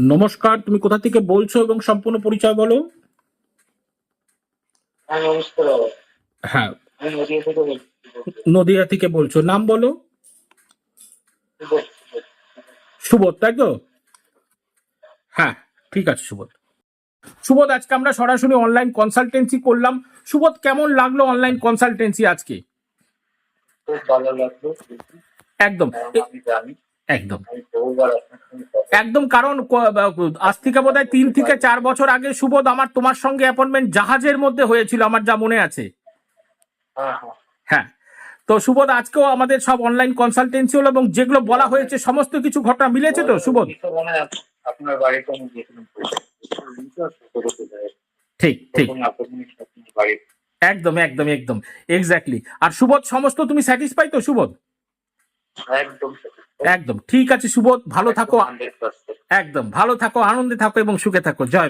নমস্কার তুমি কোথা থেকে বলছো এবং সম্পূর্ণ পরিচয় বলো? হ্যাঁ হ্যাঁ। নদিয়া থেকে বলছি। নাম বলো। সুবোধ, তাই তো? হ্যাঁ ঠিক আছে সুবোধ। সুবোধ আজকে আমরা সরাসরি অনলাইন কনসালটেন্সি করলাম। সুবোধ কেমন লাগল অনলাইন কনসালটেন্সি আজকে? একদম। জানি। একদম। একদম কারণ আজ থেকে বোধ হয় তিন থেকে চার বছর আগে সুবোধ আমার তোমার সঙ্গে অ্যাপয়েন্টমেন্ট জাহাজের মধ্যে হয়েছিল আমার যা মনে আছে। হ্যাঁ হ্যাঁ। হ্যাঁ। তো সুবোধ আজকেও আমাদের সব অনলাইন কনসালটেন্সি হলো এবং যেগুলো বলা হয়েছে সমস্ত কিছু ঘটনা মিলেছে তো সুবোধ? আপনার বাড়িতে ঠিক ঠিক। একদম একদম একদম। এক্স্যাক্টলি আর সুবোধ সমস্ত তুমি স্যাটিসফাই তো সুবোধ? একদম একদম। ঠিক আছে সুবোধ। ভালো থাকো। একদম ভালো থাকো আনন্দে থাকো এবং সুখে থাকো। জয়।